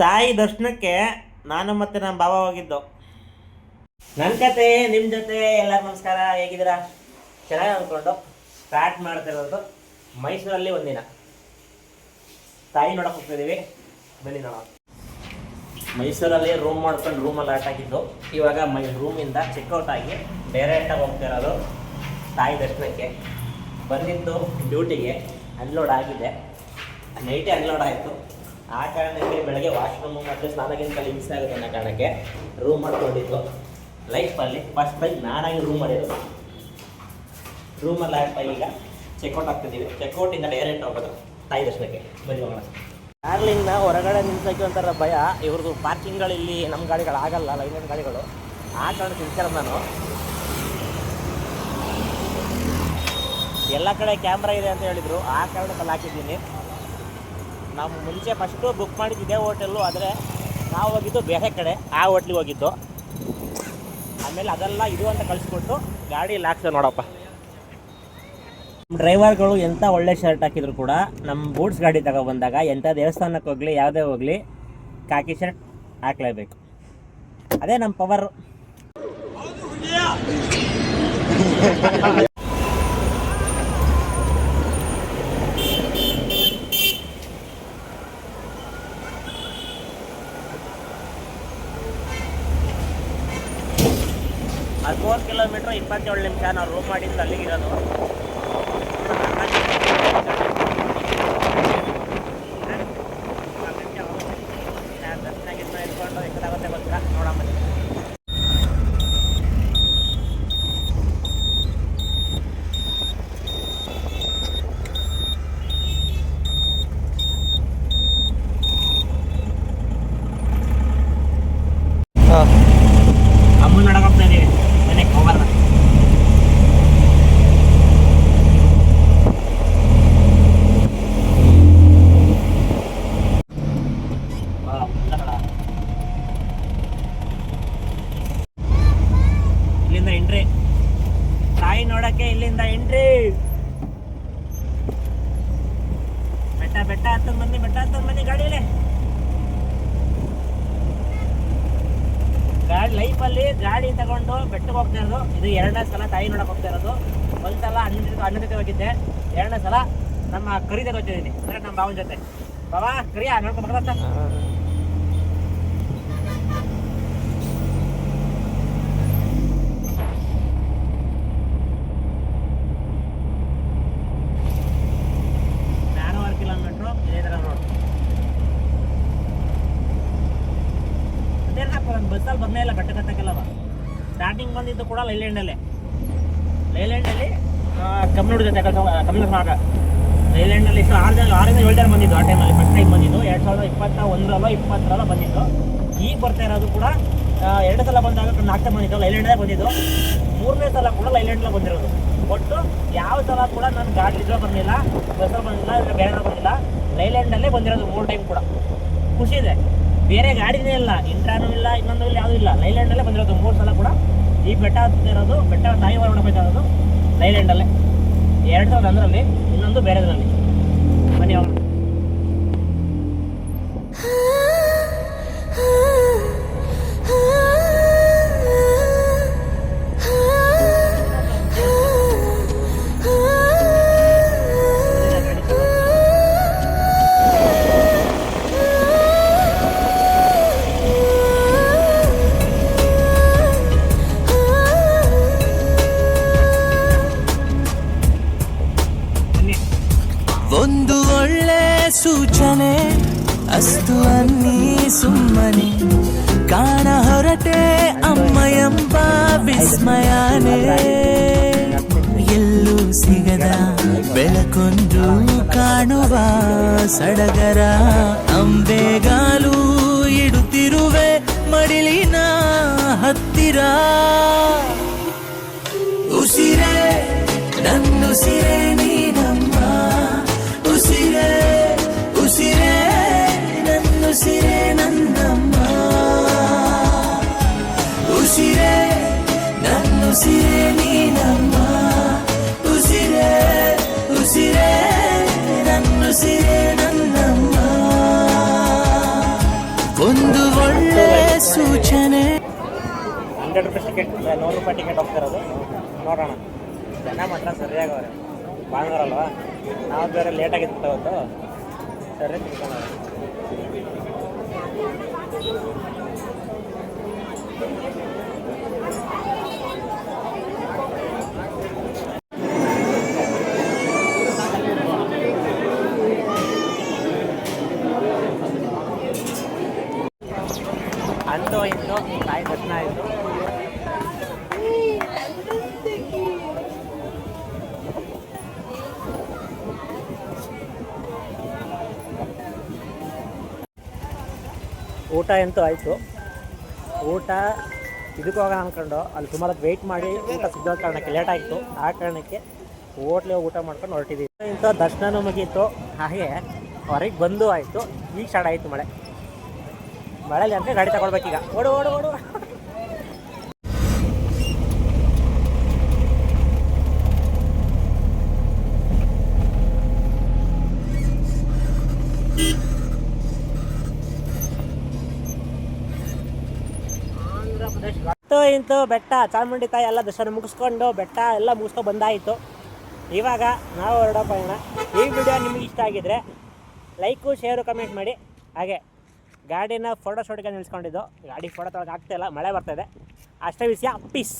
ತಾಯಿ ದರ್ಶನಕ್ಕೆ ನಾನು ಮತ್ತೆ ನಮ್ಮ ಬಾಬಾ ಹೋಗಿದ್ದು. ನನ್ನ ಕತೆ ನಿಮ್ಮ ಜೊತೆ ಎಲ್ಲರಿಗೂ ನಮಸ್ಕಾರ, ಹೇಗಿದ್ದೀರಾ? ಚೆನ್ನಾಗಿ ಅಂದ್ಕೊಂಡು ಸ್ಟಾರ್ಟ್ ಮಾಡ್ತಿರೋದು ಮೈಸೂರಲ್ಲಿ ಒಂದಿನ. ತಾಯಿ ನೋಡಕ್ಕೆ ಹೋಗ್ತಿದ್ದೀವಿ ಬನ್ನಿ ನಾವು ಮೈಸೂರಲ್ಲಿ ರೂಮ್ ಮಾಡ್ಕೊಂಡು ರೂಮಲ್ಲಿ ಆಟ ಆಗಿದ್ದು ಇವಾಗ ಮೈ ರೂಮಿಂದ ಚೆಕ್ಔಟ್ ಆಗಿ ಡೈರೆಕ್ಟಾಗಿ ಹೋಗ್ತಿರೋದು ತಾಯಿ ದರ್ಶನಕ್ಕೆ. ಬಂದಿದ್ದು ಡ್ಯೂಟಿಗೆ ಅನ್ಲೋಡ್ ಆಗಿದೆ. ನೈಟೇ ಅನ್ಲೋಡ್ ಆಯಿತು. ಆ ಕಾರಣಕ್ಕೆ ಬೆಳಗ್ಗೆ ವಾಶ್ರೂಮು ಮತ್ತು ಸ್ನಾನಕ್ಕಿಂತ ಹಿಂಸೆ ಆಗುತ್ತೆ ಅನ್ನೋ ಕಾರಣಕ್ಕೆ ರೂಮ್ ಮಾಡ್ಕೊಂಡಿದ್ದು. ಲೈಫಲ್ಲಿ ಫಸ್ಟ್ ಟೈಮ್ ನಾನಾಗಿ ರೂಮ್ ಮಾಡಿರೋದು ರೂಮಲ್ಲಿ ಆಗ್ತಾ ಈಗ ಚೆಕ್ಔಟ್ ಆಗ್ತಿದ್ದೀವಿ ಚೆಕ್ಔಟಿಂದ ಡೈರೆಕ್ಟ್ ಹೋಗೋದು. ತಾಯಿ ದರ್ಶನಕ್ಕೆ. ಬನ್ನಿ ಹೋಗೋಣ. ಡಾರ್ಲಿಂಗ್ನ ಹೊರಗಡೆ ನಿಲ್ಸಕ್ಕೆ ಒಂಥರ ಭಯ. ಇವ್ರದ್ದು ಪಾರ್ಕಿಂಗ್ಗಳು ಇಲ್ಲಿ ನಮ್ಮ ಗಾಡಿಗಳು ಆಗಲ್ಲ ಲೈನ್ ಗಾಡಿಗಳು. ಆ ಕಾರಣ ನಿಲ್ಸಿರೋ ನಾನು. ಎಲ್ಲ ಕಡೆ ಕ್ಯಾಮ್ರಾ ಇದೆ ಅಂತ ಹೇಳಿದರು. ಆ ಕಾರಣಕ್ಕೆ ಹಾಕಿದ್ದೀನಿ ನಾವು ಮುಂಚೆ ಫಸ್ಟು ಬುಕ್ ಮಾಡಿದ್ದಿದೆ ಹೋಟೆಲ್ಲು ಆದರೆ ನಾವು ಹೋಗಿದ್ದು ಬೇರೆ ಕಡೆ, ಆ ಹೋಟ್ಲಿಗೆ ಹೋಗಿದ್ದು. ಆಮೇಲೆ ಅದೆಲ್ಲ ಇದು ಅಂತ ಕಳಿಸ್ಕೊಟ್ಟು ಗಾಡಿ ಲಾಕ್ಸ ನೋಡಪ್ಪ. ಡ್ರೈವರ್ಗಳು ಎಂಥ ಒಳ್ಳೆ ಶರ್ಟ್ ಹಾಕಿದ್ರು ಕೂಡ ನಮ್ಮ ಬೂಟ್ಸ್ ಗಾಡಿ ತಗೊಬಂದಾಗ ಎಂಥ ದೇವಸ್ಥಾನಕ್ಕೆ ಹೋಗಲಿ, ಯಾವುದೇ ಹೋಗಲಿ ಕಾಕಿ ಶರ್ಟ್ ಹಾಕ್ಲೇಬೇಕು. ಅದೇ ನಮ್ಮ ಪವರ್ ಕಿಲೋಮೀಟ್ರ್ ಇಪ್ಪತ್ತೇಳು ನಿಮಿಷ ನಾವು ರೂಮ್ ಮಾಡಿದ್ದು ಅಲ್ಲಿಗಿರೋದು ಬನ್ನಿ. ಅಮ್ಮನ ನೋಡಕ್ ಹೋಗ್ತಾ ಇದೀವಿ ಮನೆಗೆ ಹೋಗಲ್ಲ ಇಲ್ಲಿಂದ ಎಂಟ್ರಿ ತಾಯಿ ನೋಡಕ್ಕೆ ಇಲ್ಲಿಂದ ಎಂಟ್ರಿ ಬೆಟ್ಟ ಬೆಟ್ಟ ಹತ್ತೊಂದು ಮಂದಿ ಬೆಟ್ಟ ಹತ್ತೊಂದು ಮಂದಿ ಗಾಡಿಯಲ್ಲಿ ಲೈಫಲ್ಲಿ ಗಾಡಿ ತಗೊಂಡು ಬೆಟ್ಟಕ್ಕೆ ಹೋಗ್ತಾ ಇರೋದು. ಇದು ಎರಡನೇ ಸಲ ತಾಯಿ ನೋಡಕ್ ಹೋಗ್ತಾ ಇರೋದು. ಒಂದು ಸಲ ಅಣ್ಣ ಹೋಗಿದ್ದೆ. ಎರಡನೇ ಸಲ ನಮ್ಮ ಕರಿ ತಗೋತಿದ್ದೀನಿ ಅಂದ್ರೆ ನಮ್ಮ ಭಾವನ ಜೊತೆ. ಬಾಬಾ ಕರಿಯ ಬರ್ತಾ ಬಸ್ಸಲ್ಲಿ ಬಂದೇ ಇಲ್ಲ ಬೆಟ್ಟ ಸ್ಟಾರ್ಟಿಂಗ್ ಬಂದಿದ್ದು ಕೂಡ ಲೈಲ್ಯಾಂಡಲ್ಲೇ. ಲೈಲ್ಯಾಂಡಲ್ಲಿ ಕಮ್ನೂರು ಜೊತೆ ಆಗ ಮಾರ್ಗ ಲೈಲ್ಯಾಂಡಲ್ಲಿ ಇಷ್ಟು ಆರು ಜನ ಆರಿಂದ ಏಳು ಜನ ಬಂದಿದ್ದು ಆ ಟೈಮಲ್ಲಿ ಫಸ್ಟ್ ಟೈಮ್ ಬಂದಿದ್ದು. ಎರಡು ಸಾವಿರದ ಇಪ್ಪತ್ತ ಒಂದರಲ್ಲೋ, ಇಪ್ಪತ್ತರಲ್ಲೋ ಬಂದಿದ್ದು. ಈಗ ಬರ್ತಾ ಇರೋದು ಕೂಡ ಎರಡು ಸಲ ಬಂದಾಗ ನಾಲ್ಕು ಬಂದಿದ್ದು. ಲೈಲ್ಯಾಂಡಲ್ಲೇ ಬಂದಿದ್ದು. ಮೂರನೇ ಸಲ ಕೂಡ ಲೈಲ್ಯಾಂಡಲ್ಲೇ ಬಂದಿರೋದು. ಒಟ್ಟು ಯಾವ ಸಲ ಕೂಡ ನಾನು ಗಾಡಿ ಇದ್ರೂ ಬಂದಿಲ್ಲ ಬಸ್ಸಲ್ಲಿ ಬಂದಿಲ್ಲ ಬೇರೆ ಬಂದಿಲ್ಲ, ಲೈಲ್ಯಾಂಡಲ್ಲೇ ಬಂದಿರೋದು ಮೂರು ಟೈಮ್ ಕೂಡ. ಖುಷಿ ಇದೆ. ಬೇರೆ ಗಾಡಿನೇ ಇಲ್ಲ. ಇಂಟ್ರಾನು ಇಲ್ಲ, ಇನ್ನೊಂದು ಇಲ್ಲ, ಯಾವುದೂ ಇಲ್ಲ. ಲೈಲ್ಯಾಂಡಲ್ಲೇ ಬಂದಿರೋದು ಮೂರು ಸಲ ಕೂಡ. ಈ ಬೆಟ್ಟ ಹತ್ತಿರೋದು ಬೆಟ್ಟ ತಾಯಿ ವರ್ಣ ಬೆಟ್ಟ ಇರೋದು ಲೈಲ್ಯಾಂಡಲ್ಲೇ ಎರಡು ಸಾವಿರದ ಹನ್ನೊಂದರಲ್ಲಿ ಇನ್ನೊಂದು ಬೇರೆದ್ರಲ್ಲಿ ಬನ್ನಿ ಸುಮ್ಮನೆ ಕಾಣ ಹೊರಟೆ ಅಮ್ಮ ಎಂಬ ವಿಸ್ಮಯನೇ. ಎಲ್ಲೂ ಸಿಗದ ಬೆಳಕೊಂದು ಕಾಣುವ ಸಡಗರ ಅಂಬೆಗಾಲು ಇಡುತ್ತಿರುವೆ ಮಡಿಲಿನ ಹತ್ತಿರ. ಉಸಿರೇ, ನನ್ನುಸಿರೇ ನೀನಮ್ಮ ಹಂಡ್ರೆಡ್ ರುಪೀಸ್ ಟಿಕೆಟ್ ನೂರು ರೂಪಾಯಿ ಟಿಕೆಟ್ ಹೋಗ್ತಿರೋದು. ನೋಡೋಣ. ಜನ ಮಾತ್ರ ಸರಿಯಾಗವ್ರೆ. ಭಾನುವಾರ ನಾವು ಬೇರೆ ಲೇಟಾಗಿತ್ತು ಅವತ್ತು. ಸರಿ, ತಿಳ್ಕೊಳ್ಳೋಣ. ಅಂತೂ ಇಂದು ತಾಯಿ ದರ್ಶನ ಆಯಿತು ಊಟ ಅಂತೂ ಆಯಿತು. ಊಟ ಇದಕ್ಕೆ ಹೋಗೋಣ ಅಂದ್ಕೊಂಡು ಅಲ್ಲಿ ಸುಮಾರು ವೆಯ್ಟ್ ಮಾಡಿ ಊಟ ಸಿಗೋ ಕಾರಣಕ್ಕೆ ಲೇಟ್ ಆಯಿತು ಆ ಕಾರಣಕ್ಕೆ ಹೋಟ್ಲಿಗೆ ಊಟ ಮಾಡ್ಕೊಂಡು ಹೊರಟಿದ್ದೀವಿ ಇಂಥ ದರ್ಶನನೂ ಮುಗೀತು. ಹಾಗೆ ಹೊರಗೆ ಬಂದು ಆಯಿತು. ಈಗ ಸ್ಟಾರ್ಟ್ ಆಯಿತು ಮಳೆ. ಮಳೆಯಲ್ಲಿ ಅಂದರೆ ಗಾಡಿ ತಗೊಳ್ಬೇಕೀಗ. ಓಡು ಓಡು ಓಡು ಮತ್ತು ಇಂತು ಬೆಟ್ಟ ಚಾಮುಂಡಿ ತಾಯಿ ಎಲ್ಲ ದರ್ಶನ ಮುಗಿಸ್ಕೊಂಡು ಬೆಟ್ಟ ಎಲ್ಲ ಮುಗಿಸ್ಕೊಂಡು ಬಂದಾಯಿತು. ಇವಾಗ ನಾವು ಹೊರಡೋ ಪಯಣ ಈ ವಿಡಿಯೋ ನಿಮಗೆ ಇಷ್ಟ ಆಗಿದ್ರೆ ಲೈಕು, ಶೇರು, ಕಮೆಂಟ್ ಮಾಡಿ. ಹಾಗೆ ಗಾಡಿನ ಫೋಟೋ ಶೂಟ್ಗೆ ನಿಲ್ಸ್ಕೊಂಡಿದ್ದು. ಗಾಡಿ ಫೋಟೋ ತೊಳಗೆ ಆಗ್ತಾಯಿಲ್ಲ ಮಳೆ ಬರ್ತಾಯಿದೆ ಅಷ್ಟೇ ವಿಷಯ ಪೀಸ್